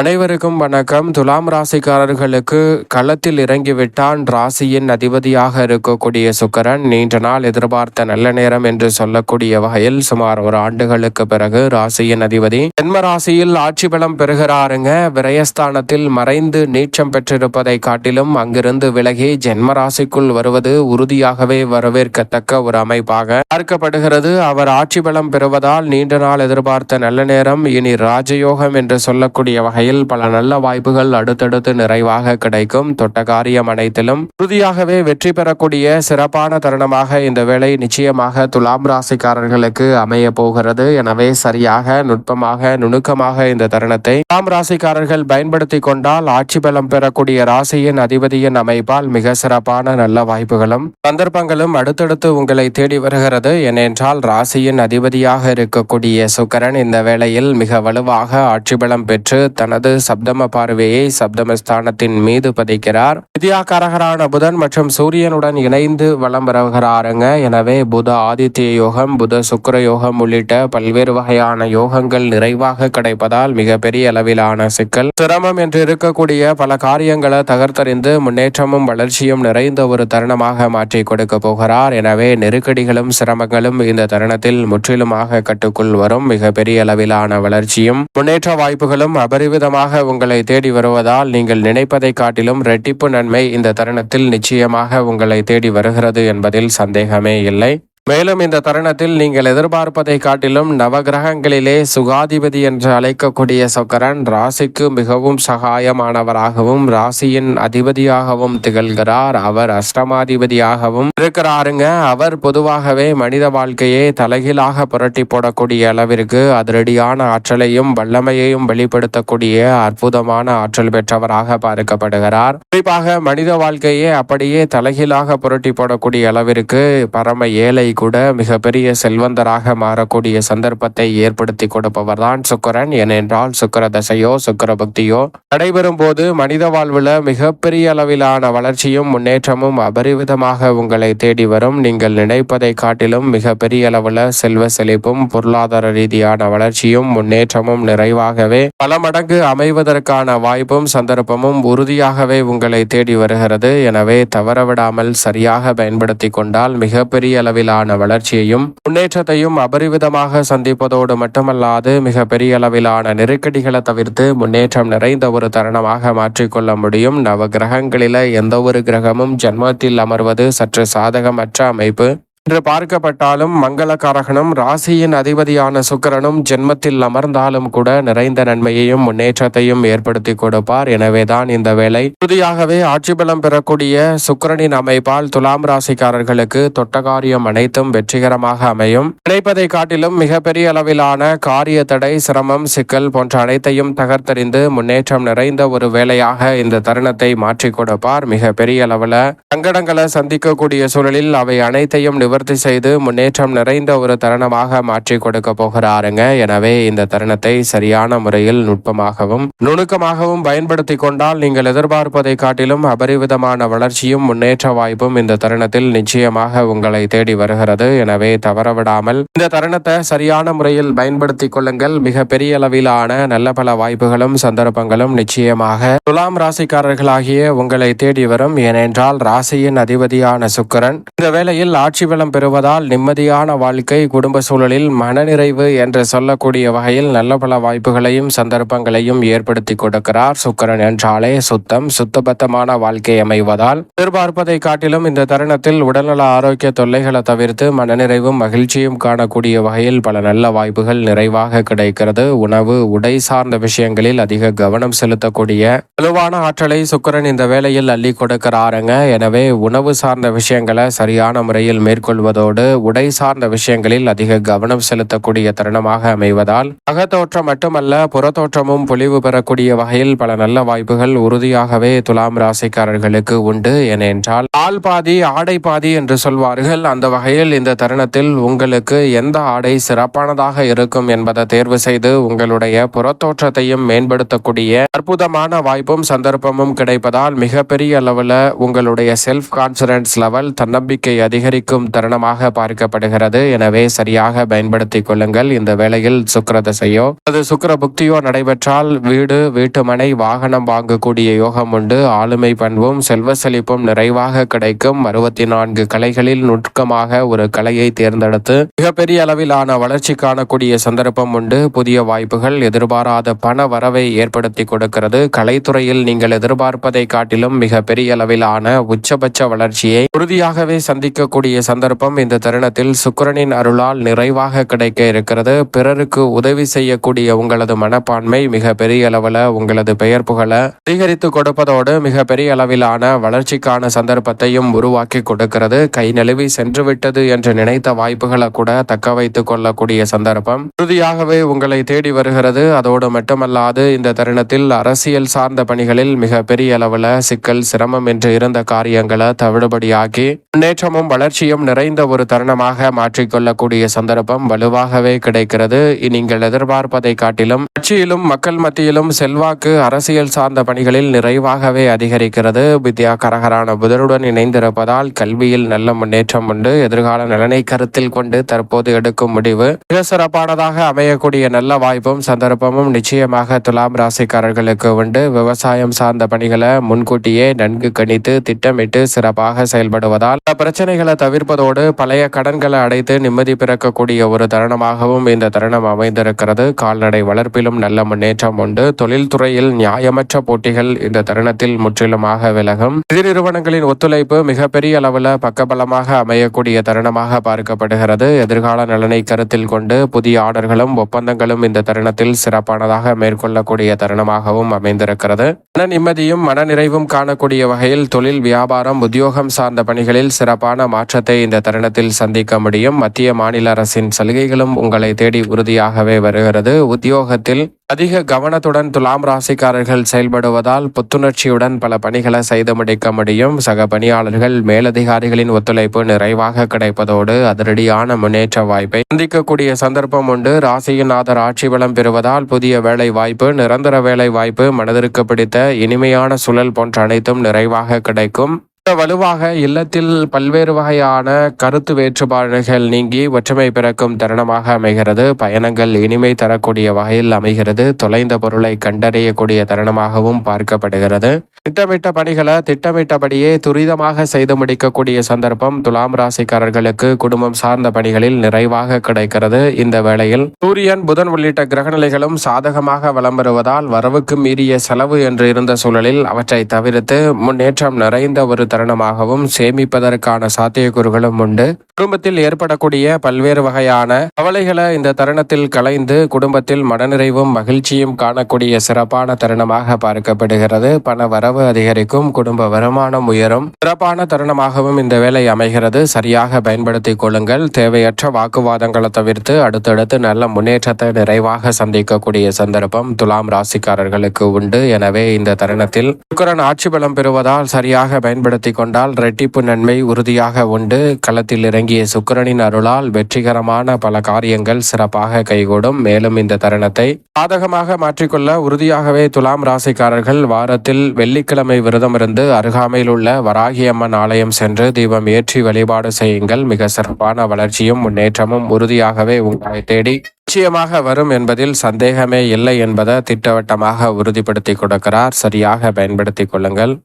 அனைவருக்கும் வணக்கம். துலாம் ராசிக்காரர்களுக்கு களத்தில் இறங்கிவிட்டான். ராசியின் அதிபதியாக இருக்கக்கூடிய சுக்கரன் நீண்ட நாள் எதிர்பார்த்த நல்ல நேரம் என்று சொல்லக்கூடிய வகையில் சுமார் ஒரு ஆண்டுகளுக்கு பிறகு ராசியின் அதிபதி ஜென்ம ராசியில் ஆட்சி பலம் பெறுகிறாருங்க. விரயஸ்தானத்தில் மறைந்து நீச்சம் பெற்றிருப்பதை காட்டிலும் அங்கிருந்து விலகி ஜென்ம ராசிக்குள் வருவது உறுதியாகவே வரவேற்கத்தக்க ஒரு அமைப்பாக பார்க்கப்படுகிறது. அவர் ஆட்சி பலம் பெறுவதால் நீண்ட நாள் எதிர்பார்த்த நல்ல நேரம் இனி ராஜயோகம் என்று சொல்லக்கூடிய வகையில் பல நல்ல வாய்ப்புகள் அடுத்தடுத்து நிறைவாக கிடைக்கும். தொட்ட காரியம் அனைத்திலும் உறுதியாகவே வெற்றி பெறக்கூடிய சிறப்பான தருணமாக இந்த வேலை நிச்சயமாக துலாம் ராசிக்காரர்களுக்கு அமைய போகிறது. எனவே சரியாக நுட்பமாக நுணுக்கமாக இந்த தருணத்தை துலாம் ராசிக்காரர்கள் பயன்படுத்தி கொண்டால் ஆட்சி பலம் பெறக்கூடிய ராசியின் அதிபதியின் அமைப்பால் மிக சிறப்பான நல்ல வாய்ப்புகளும் சந்தர்ப்பங்களும் அடுத்தடுத்து உங்களை தேடி வருகிறது. ஏனென்றால் ராசியின் அதிபதியாக இருக்கக்கூடிய சுக்கரன் இந்த வேளையில் மிக வலுவாக ஆட்சி பலம் பெற்று தனது சப்தம பார்வையை சப்தமஸ்தானத்தின் மீது பதிக்கிறார். வித்யாகாரகரான புதன் மற்றும் சூரியனுடன் இணைந்து வலம் வருகிறாருங்க. எனவே புத ஆதித்ய யோகம் புத சுக்கிர யோகம் உள்ளிட்ட பல்வேறு வகையான யோகங்கள் நிறைவாக கிடைப்பதால் மிகப்பெரிய அளவிலான சிக்கல். சிரமம் என்று இருக்கக்கூடிய பல காரியங்களை தகர்த்தறிந்து முன்னேற்றமும் வளர்ச்சியும் நிறைந்த ஒரு தருணமாக மாற்றி கொடுக்க போகிறார். எனவே நெருக்கடிகளும் சிரமங்களும் இந்த தருணத்தில் முற்றிலுமாக கட்டுக்குள் வரும். மிகப்பெரிய அளவிலான வளர்ச்சியும் முன்னேற்ற வாய்ப்புகளும் அபரிவித அபரிவிதமாக உங்களை தேடி வருவதால் நீங்கள் நினைப்பதை காட்டிலும் ரெட்டிப்பு நன்மை இந்த தருணத்தில் நிச்சயமாக உங்களை தேடி வருகிறது என்பதில் சந்தேகமே இல்லை. மேலும் இந்த தருணத்தில் நீங்கள் எதிர்பார்ப்பதை காட்டிலும் நவகிரகங்களிலே சுகாதிபதி என்று அழைக்கக்கூடிய சொக்கரன் ராசிக்கு மிகவும் சகாயமானவராகவும் ராசியின் அதிபதியாகவும் திகழ்கிறார். அவர் அஷ்டமாதிபதியாகவும் இருக்கிறாருங்க. அவர் பொதுவாகவே மனித வாழ்க்கையை தலைகீழாக புரட்டி போடக்கூடிய அளவிற்கு அதிரடியான ஆற்றலையும் வல்லமையையும் வெளிப்படுத்தக்கூடிய அற்புதமான ஆற்றல் பெற்றவராக பார்க்கப்படுகிறார். குறிப்பாக மனித வாழ்க்கையை அப்படியே தலைகீழாக புரட்டி போடக்கூடிய அளவிற்கு பரம ஏழை கூட மிகப்பெரிய செல்வந்தராக மாறக்கூடிய சந்தர்ப்பத்தை ஏற்படுத்தி கொடுப்பவர் தான் சுக்கரன். ஏனென்றால் சுக்கர தசையோ சுக்கர பக்தியோ நடைபெறும் போது மனித வாழ்வுல மிகப்பெரிய அளவிலான வளர்ச்சியும் முன்னேற்றமும் அபரிவிதமாக உங்களை தேடி வரும். நீங்கள் நினைப்பதை காட்டிலும் மிகப்பெரிய அளவுல செல்வ செழிப்பும் பொருளாதார ரீதியான வளர்ச்சியும் முன்னேற்றமும் நிறைவாகவே பல மடங்கு அமைவதற்கான வாய்ப்பும் சந்தர்ப்பமும் உறுதியாகவே உங்களை தேடி வருகிறது. எனவே தவறவிடாமல் சரியாக பயன்படுத்தி கொண்டால் மிகப்பெரிய அளவிலான வளர்ச்சியையும் முன்னேற்றத்தையும் அபரிவிதமாக சந்திப்பதோடு மட்டுமல்லாது மிக பெரிய அளவிலான நெருக்கடிகளை தவிர்த்து முன்னேற்றம் நிறைந்த ஒரு தருணமாக மாற்றிக்கொள்ள முடியும். நவ கிரகங்களில எந்த ஒரு கிரகமும் ஜன்மத்தில் அமர்வது சற்று சாதகமற்ற அமைப்பு. என்று பார்க்கப்பட்டாலும் மங்களகாரகனும் ராசியின் அதிபதியான சுக்கிரனும் ஜென்மத்தில் அமர்ந்தாலும் கூட நிறைந்த நன்மையையும் முன்னேற்றத்தையும் ஏற்படுத்தி கொடுப்பார். எனவேதான் இந்த வேலை உறுதியாகவே ஆட்சி பலம் பெறக்கூடிய சுக்கிரனின் அமைப்பால் துலாம் ராசிக்காரர்களுக்கு தொட்டகாரியம் அனைத்தும் வெற்றிகரமாக அமையும். நினைப்பதை காட்டிலும் மிகப்பெரிய அளவிலான காரிய தடை சிரமம் சிக்கல் போன்ற அனைத்தையும் தகர்த்தறிந்து முன்னேற்றம் நிறைந்த ஒரு வேலையாக இந்த தருணத்தை மாற்றிக் கொடுப்பார். மிக பெரிய அளவுல சங்கடங்களை சந்திக்கக்கூடிய சூழலில் அவை அனைத்தையும் நிவர்த்தி செய்து முன்னேற்றம் நிறைந்த ஒரு தருணமாக மாற்றி கொடுக்க போகிறாருங்க. எனவே இந்த தருணத்தை சரியான முறையில் நுட்பமாகவும் நுணுக்கமாகவும் பயன்படுத்தி கொண்டால் நீங்கள் எதிர்பார்ப்பதை காட்டிலும் அபரிவிதமான வளர்ச்சியும் முன்னேற்ற வாய்ப்பும் இந்த தருணத்தில் நிச்சயமாக உங்களை தேடி வருகிறது. எனவே தவறவிடாமல் இந்த தருணத்தை சரியான முறையில் பயன்படுத்திக் கொள்ளுங்கள். மிக பெரிய அளவிலான நல்ல பல வாய்ப்புகளும் சந்தர்ப்பங்களும் நிச்சயமாக துலாம் ராசிக்காரர்களாகிய உங்களை தேடி வரும். ஏனென்றால் ராசியின் அதிபதியான சுக்கிரன் இந்த வேளையில் ஆட்சி பலம் பெறுவதால் நிம்மதியான வாழ்க்கை குடும்ப சூழலில் மனநிறைவு என்று சொல்லக்கூடிய வகையில் நல்ல பல வாய்ப்புகளையும் சந்தர்ப்பங்களையும் ஏற்படுத்தி கொடுக்கிறார் சுக்கரன் என்றாலே சுத்தம் சுத்தபத்தமான வாழ்க்கை அமைவதால். எதிர்பார்ப்பதை காட்டிலும் இந்த தருணத்தில் உடல்நல ஆரோக்கிய தொல்லைகளை தவிர்த்து மனநிறைவும் மகிழ்ச்சியும் காணக்கூடிய வகையில் பல நல்ல வாய்ப்புகள் நிறைவாக கிடைக்கிறது. உணவு உடை சார்ந்த விஷயங்களில் அதிக கவனம் செலுத்தக்கூடிய வலுவான ஆற்றலை சுக்கரன் இந்த வேலையில் அள்ளி கொடுக்கிறாருங்க. எனவே உணவு சார்ந்த விஷயங்களை சரியான முறையில் கொள்வதோடு உடை சார்ந்த விஷயங்களில் அதிக கவனம் செலுத்தக்கூடிய தருணமாக அமைவதால் அகத்தோற்றம் மட்டுமல்ல புறத்தோற்றமும் பொலிவு பெறக்கூடிய வகையில் பல நல்ல வாய்ப்புகள் உறுதியாகவே துலாம் ராசிக்காரர்களுக்கு உண்டு. ஏனென்றால் ஆள் பாதி ஆடை பாதி என்று சொல்வார்கள். அந்த வகையில் இந்த தருணத்தில் உங்களுக்கு எந்த ஆடை சிறப்பானதாக இருக்கும் என்பதை தேர்வு செய்து உங்களுடைய புறத்தோற்றத்தையும் மேம்படுத்தக்கூடிய அற்புதமான வாய்ப்பும் சந்தர்ப்பமும் கிடைப்பதால் மிகப்பெரிய அளவில் உங்களுடைய செல்ஃப் கான்பிடன்ஸ் லெவல் தன்னம்பிக்கை அதிகரிக்கும் தருணமாக பார்க்கப்படுகிறது. எனவே சரியாக பயன்படுத்திக் கொள்ளுங்கள். இந்த வேளையில் சுக்கிர தசையோ அது சுக்கர புக்தியோ நடைபெற்றால் வீடு வீட்டுமனை வாகனம் வாங்கக்கூடிய யோகம் உண்டு. ஆளுமை பண்பும் செல்வ செழிப்பும் நிறைவாக கிடைக்கும். அறுபத்தி நான்கு கலைகளில் நுட்கமாக ஒரு கலையை தேர்ந்தெடுத்து மிகப்பெரிய அளவிலான வளர்ச்சி காணக்கூடிய சந்தர்ப்பம் உண்டு. புதிய வாய்ப்புகள் எதிர்பாராத பண வரவை ஏற்படுத்தி கொடுக்கிறது. கலைத்துறையில் நீங்கள் எதிர்பார்ப்பதை காட்டிலும் மிக பெரிய அளவிலான உச்சபட்ச வளர்ச்சியை உறுதியாகவே சந்திக்கக்கூடிய சந்தர்ப்பம் இந்த தருணத்தில் சுக்கிரனின் அருளால் நிறைவாக கிடைக்க இருக்கிறது. பிறருக்கு உதவி செய்யக்கூடிய உங்களது மனப்பான்மை மிக பெரிய அளவில் உங்களது பெயர் புகழ அதிகரித்து கொடுப்பதோடு மிக பெரிய அளவிலான வளர்ச்சிக்கான சந்தர்ப்பத்தையும் உருவாக்கி கொடுக்கிறது. கை நழுவி சென்று விட்டது என்று நினைத்த வாய்ப்புகளை கூட தக்க வைத்துக் கொள்ளக்கூடிய சந்தர்ப்பம். உறுதியாகவே உங்களை தேடி வருகிறது. அதோடு மட்டுமல்லாது இந்த தருணத்தில் அரசியல் சார்ந்த பணிகளில் மிக பெரிய அளவில் சிக்கல் சிரமம் என்று இருந்த காரியங்களை தவிடுபடியாக்கி முன்னேற்றமும் வளர்ச்சியும் நிறைந்த ஒரு தருணமாக மாற்றிக்கொள்ளக்கூடிய சந்தர்ப்பம் வலுவாகவே கிடைக்கிறது. நீங்கள் எதிர்பார்ப்பதை காட்டிலும் கட்சியிலும் மக்கள் மத்தியிலும் செல்வாக்கு அரசியல் சார்ந்த பணிகளில் நிறைவாகவே அதிகரிக்கிறது. வித்யா கரகரான புதருடன் இணைந்திருப்பதால் கல்வியில் நல்ல முன்னேற்றம் உண்டு. எதிர்கால நலனை கருத்தில் கொண்டு தற்போது எடுக்கும் முடிவு. மிக சிறப்பானதாக அமையக்கூடிய நல்ல வாய்ப்பும் சந்தர்ப்பமும் நிச்சயமாக துலாம் ராசிக்காரர்களுக்கு உண்டு. விவசாயம் சார்ந்த பணிகளை முன்கூட்டியே நன்கு கணித்து திட்டமிட்டு சிறப்பாக செயல்படுவதால் பிரச்சனைகளை தவிர்ப்பதோடு பழைய கடன்களை அடைத்து நிம்மதி பிறக்கக்கூடிய ஒரு தருணமாகவும் இந்த தருணம் அமைந்திருக்கிறது. கால்நடை வளர்ப்பிலும் நல்ல முன்னேற்றம் உண்டு. தொழில்துறையில் நியாயமற்ற போட்டிகள் இந்த தருணத்தில் முற்றிலுமாக விலகும். நிதி நிறுவனங்களின் ஒத்துழைப்பு மிகப்பெரிய அளவில் பக்கபலமாக அமையக்கூடிய தருணமாக பார்க்கப்படுகிறது. எதிர்கால நலனை கருத்தில் கொண்டு புதிய ஆர்டர்களும் ஒப்பந்தங்களும் இந்த தருணத்தில் சிறப்பானதாக மேற்கொள்ளக்கூடிய தருணமாகவும் அமைந்திருக்கிறது. மன நிம்மதியும் மனநிறைவும் காணக்கூடிய வகையில் தொழில் வியாபாரம் உத்தியோகம் சார்ந்த பணிகளில் சிறப்பான மாற்றத்தை இந்த தருணத்தில் சந்திக்க முடியும். மத்திய மாநில அரசின் சலுகைகளும் உங்களை தேடி உறுதியாகவே வருகிறது. உத்தியோகத்தில் அதிக கவனத்துடன் துலாம் ராசிக்காரர்கள் செயல்படுவதால் புத்துணர்ச்சியுடன் பல பணிகளை செய்து முடிக்க முடியும். சக பணியாளர்கள் மேலதிகாரிகளின் ஒத்துழைப்பு நிறைவாக கிடைப்பதோடு அதிரடியான முன்னேற்ற வாய்ப்பை சந்திக்கக்கூடிய சந்தர்ப்பம் உண்டு. ராசியின் ஆதர் ஆட்சி பலம் பெறுவதால் புதிய வேலை வாய்ப்பு நிரந்தர வேலை வாய்ப்பு மனதிற்கு பிடித்த இனிமையான சூழல் போன்ற அனைத்தும் நிறைவாக கிடைக்கும். வலுவாக இல்லத்தில் பல்வேறு வகையான கருத்து வேற்றுப்பாடுகள் நீங்கி ஒற்றுமை பிறக்கும் தருணமாக அமைகிறது. பயணங்கள் இனிமை தரக்கூடிய வகையில் அமைகிறது. தொலைந்த பொருளை கண்டறியக்கூடிய தருணமாகவும் பார்க்கப்படுகிறது. திட்டமிட்ட பணிகளை திட்டமிட்டபடியே துரிதமாக செய்து முடிக்கக்கூடிய சந்தர்ப்பம் துலாம் ராசிக்காரர்களுக்கு குடும்பம் சார்ந்த பணிகளில் நிறைவாக கிடைக்கிறது. இந்த வேளையில் சூரியன் புதன் உள்ளிட்ட கிரகநிலைகளும் சாதகமாக வலம் வருவதால் வரவுக்கு மீறிய செலவு என்று இருந்த சூழலில் அவற்றை தவிர்த்து முன்னேற்றம் நிறைந்த ஒரு தருணமாகவும் சேமிப்பதற்கான சாத்தியக்கூறுகளும் உண்டு. குடும்பத்தில் ஏற்படக்கூடிய பல்வேறு வகையான கவலைகளை இந்த தருணத்தில் கலைந்து குடும்பத்தில் மனநிறைவும் மகிழ்ச்சியும் காணக்கூடிய சிறப்பான தருணமாக பார்க்கப்படுகிறது. பண வரவு அதிகரிக்கும் குடும்ப வருமானம் உயரும். சிறப்பான தருணமாகவும் இந்த வேலை அமைகிறது. சரியாக பயன்படுத்திக் கொள்ளுங்கள். தேவையற்ற வாக்குவாதங்களை தவிர்த்து அடுத்தடுத்து நல்ல முன்னேற்றத்தை நிறைவாக சந்திக்கக்கூடிய சந்தர்ப்பம் துலாம் ராசிக்காரர்களுக்கு உண்டு. எனவே இந்த தருணத்தில் சுக்கரன் ஆட்சி பலம் பெறுவதால் சரியாக பயன்படுத்தி கொண்டால் ரெட்டிப்பு நன்மை உறுதியாக உண்டு. களத்தில் இறங்கிய சுக்கிரனின் அருளால் வெற்றிகரமான பல காரியங்கள் சிறப்பாக கைகூடும். மேலும் இந்த தருணத்தை சாதகமாக மாற்றிக்கொள்ள உறுதியாகவே துலாம் ராசிக்காரர்கள் வாரத்தில் வெள்ளிக்கிழமை விரதமிருந்து அருகாமையில் உள்ள வராகியம்மன் ஆலயம் சென்று தீபம் ஏற்றி வழிபாடு செய்யுங்கள். மிக சிறப்பான வளர்ச்சியும் முன்னேற்றமும் உறுதியாகவே உங்களை தேடி நிச்சயமாக வரும் என்பதில் சந்தேகமே இல்லை என்பதை திட்டவட்டமாக உறுதிப்படுத்தி கொடுக்கிறார். சரியாக பயன்படுத்திக் கொள்ளுங்கள்.